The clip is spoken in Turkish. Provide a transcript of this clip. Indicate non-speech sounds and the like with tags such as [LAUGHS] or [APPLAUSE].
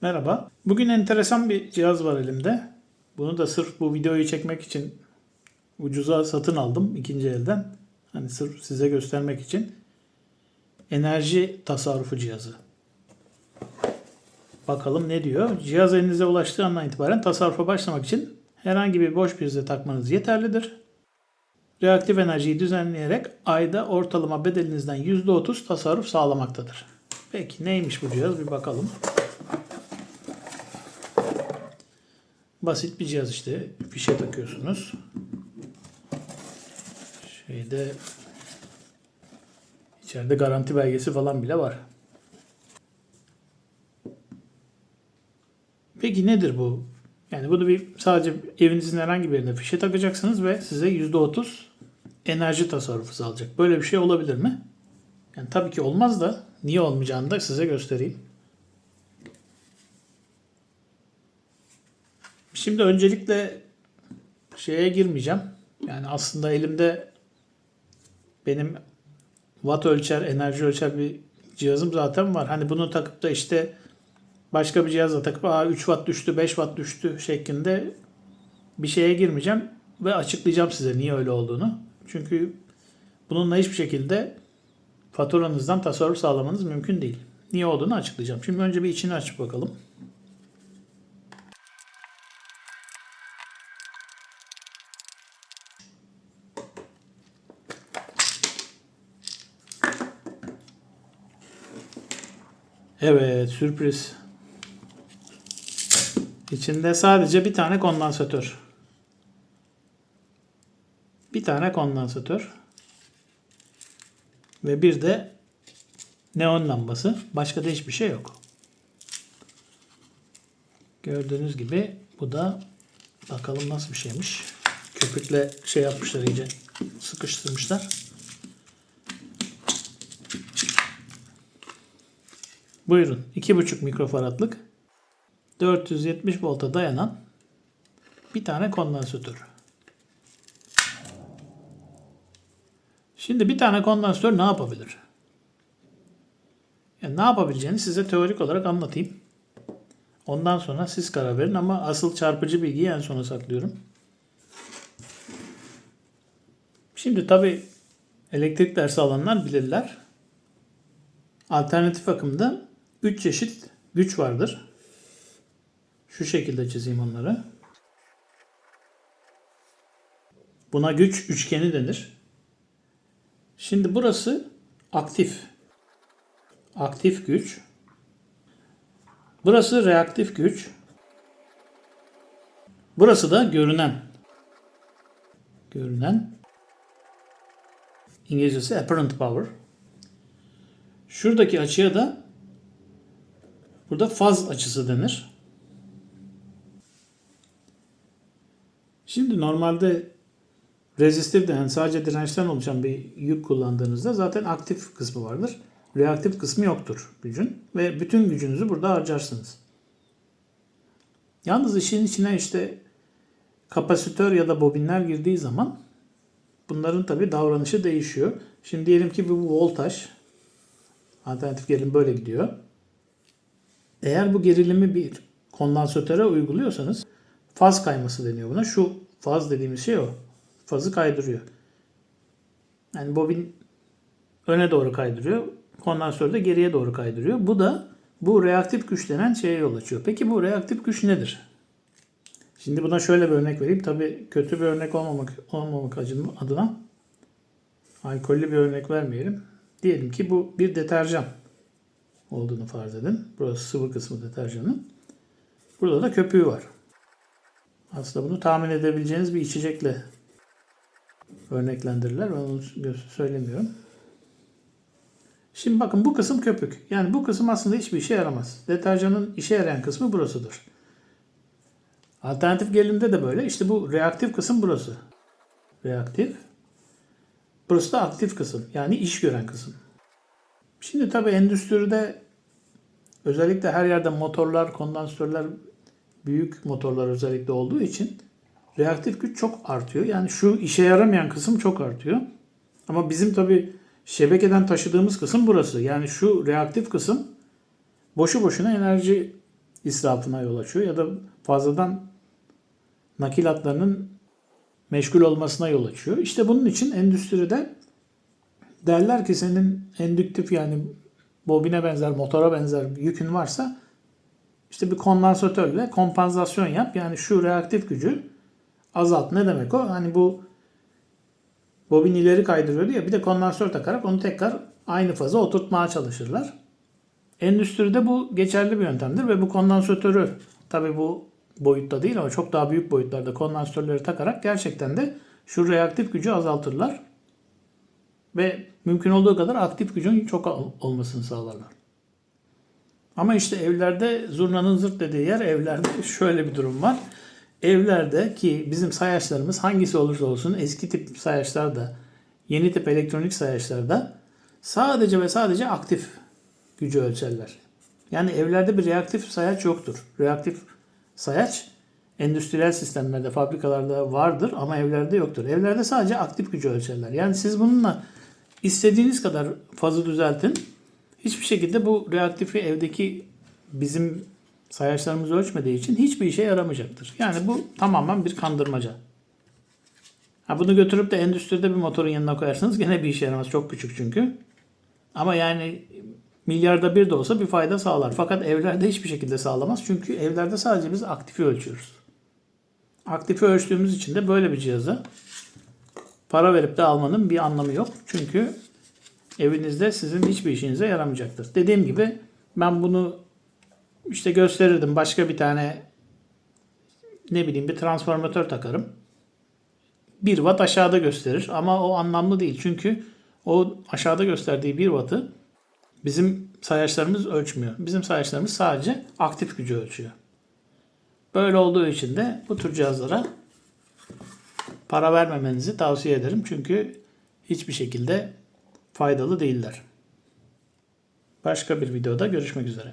Merhaba. Bugün enteresan bir cihaz var elimde. Bunu da sırf bu videoyu çekmek için ucuza satın aldım ikinci elden. Hani sırf size göstermek için. Enerji tasarrufu cihazı. Bakalım ne diyor. Cihaz elinize ulaştığı andan itibaren tasarrufa başlamak için herhangi bir boş prize takmanız yeterlidir. Reaktif enerjiyi düzenleyerek ayda ortalama bedelinizden %30 tasarruf sağlamaktadır. Peki neymiş bu cihaz bir bakalım. Basit bir cihaz işte. Fişe takıyorsunuz. Şeyde içeride garanti belgesi falan bile var. Peki nedir bu? Yani bunu bir sadece evinizin herhangi bir yerine fişe takacaksınız ve size %30 enerji tasarrufu sağlayacak. Böyle bir şey olabilir mi? Yani tabii ki olmaz da niye olmayacağını da size göstereyim. Şimdi öncelikle şeye girmeyeceğim. Yani aslında elimde benim watt ölçer, enerji ölçer bir cihazım zaten var. Hani bunu takıp da işte başka bir cihazla takıp Aa, 3 watt düştü, 5 watt düştü şeklinde bir şeye girmeyeceğim ve açıklayacağım size niye öyle olduğunu. Çünkü bununla hiçbir şekilde faturanızdan tasarruf sağlamanız mümkün değil. Niye olduğunu açıklayacağım. Şimdi önce bir içini açıp bakalım. Evet, sürpriz. İçinde sadece bir tane kondansatör. Bir tane kondansatör. Ve bir de neon lambası. Başka da hiçbir şey yok. Gördüğünüz gibi bu da bakalım nasıl bir şeymiş. Köpükle şey yapmışlar iyice sıkıştırmışlar. Buyurun 2,5 mikrofaradlık 470 volta dayanan bir tane kondansatör. Şimdi bir tane kondansatör ne yapabilir? Yani ne yapabileceğini size teorik olarak anlatayım. Ondan sonra siz karar verin ama asıl çarpıcı bilgiyi en sona saklıyorum. Şimdi tabi elektrik dersi alanlar bilirler. Alternatif akımda 3 çeşit güç vardır. Şu şekilde çizeyim onları. Buna güç üçgeni denir. Şimdi burası aktif. Aktif güç. Burası reaktif güç. Burası da görünen. Görünen. İngilizcesi apparent power. Şuradaki açıya da burada faz açısı denir. Şimdi normalde rezistif de yani sadece dirençten oluşan bir yük kullandığınızda zaten aktif kısmı vardır. Reaktif kısmı yoktur gücün ve bütün gücünüzü burada harcarsınız. Yalnız işin içine işte kapasitör ya da bobinler girdiği zaman bunların tabi davranışı değişiyor. Şimdi diyelim ki bu voltaj alternatif gerilim böyle gidiyor. Eğer bu gerilimi bir kondansatöre uyguluyorsanız faz kayması deniyor buna. Şu faz dediğimiz şey o. Fazı kaydırıyor. Yani bobin öne doğru kaydırıyor. Kondansatör de geriye doğru kaydırıyor. Bu da bu reaktif güç denen şeye yol açıyor. Peki bu reaktif güç nedir? Şimdi buna şöyle bir örnek vereyim. Tabii kötü bir örnek olmamak olmamak adına alkollü bir örnek vermeyelim. Diyelim ki bu bir deterjan olduğunu farz edin. Burası sıvı kısmı deterjanın. Burada da köpüğü var. Aslında bunu tahmin edebileceğiniz bir içecekle örneklendirirler. Ben onu söylemiyorum. Şimdi bakın bu kısım köpük. Yani bu kısım aslında hiçbir işe yaramaz. Deterjanın işe yarayan kısmı burasıdır. Alternatif gerilimde de böyle. İşte bu reaktif kısım burası. Reaktif. Burası da aktif kısım. Yani iş gören kısım. Şimdi tabii endüstride özellikle her yerde motorlar, kondansatörler büyük motorlar özellikle olduğu için reaktif güç çok artıyor. Yani şu işe yaramayan kısım çok artıyor. Ama bizim tabii şebekeden taşıdığımız kısım burası. Yani şu reaktif kısım boşu boşuna enerji israfına yol açıyor ya da fazladan nakil hatlarının meşgul olmasına yol açıyor. İşte bunun için endüstride derler ki senin endüktif yani bobine benzer, motora benzer bir yükün varsa işte bir kondansatörle kompansasyon yap. Yani şu reaktif gücü azalt. Ne demek o? Hani bu bobin ileri kaydırıyordu ya bir de kondansatör takarak onu tekrar aynı faza oturtmaya çalışırlar. Endüstride bu geçerli bir yöntemdir ve bu kondansatörü tabi bu boyutta değil ama çok daha büyük boyutlarda kondansatörleri takarak gerçekten de şu reaktif gücü azaltırlar. Ve mümkün olduğu kadar aktif gücün çok ol- olmasını sağlarlar. Ama işte evlerde zurnanın zırt dediği yer evlerde [LAUGHS] şöyle bir durum var. Evlerde ki bizim sayaçlarımız hangisi olursa olsun eski tip sayaçlarda, yeni tip elektronik sayaçlarda sadece ve sadece aktif gücü ölçerler. Yani evlerde bir reaktif sayaç yoktur. Reaktif sayaç endüstriyel sistemlerde, fabrikalarda vardır ama evlerde yoktur. Evlerde sadece aktif gücü ölçerler. Yani siz bununla istediğiniz kadar fazı düzeltin. Hiçbir şekilde bu reaktifi evdeki bizim sayaçlarımız ölçmediği için hiçbir işe yaramayacaktır. Yani bu tamamen bir kandırmaca. Ha bunu götürüp de endüstride bir motorun yanına koyarsanız gene bir işe yaramaz. Çok küçük çünkü. Ama yani milyarda bir de olsa bir fayda sağlar. Fakat evlerde hiçbir şekilde sağlamaz. Çünkü evlerde sadece biz aktifi ölçüyoruz. Aktifi ölçtüğümüz için de böyle bir cihazı para verip de almanın bir anlamı yok. Çünkü evinizde sizin hiçbir işinize yaramayacaktır. Dediğim gibi ben bunu işte gösterirdim. Başka bir tane ne bileyim bir transformatör takarım. 1 watt aşağıda gösterir ama o anlamlı değil. Çünkü o aşağıda gösterdiği 1 wattı bizim sayaçlarımız ölçmüyor. Bizim sayaçlarımız sadece aktif gücü ölçüyor. Böyle olduğu için de bu tür cihazlara para vermemenizi tavsiye ederim. Çünkü hiçbir şekilde faydalı değiller. Başka bir videoda görüşmek üzere.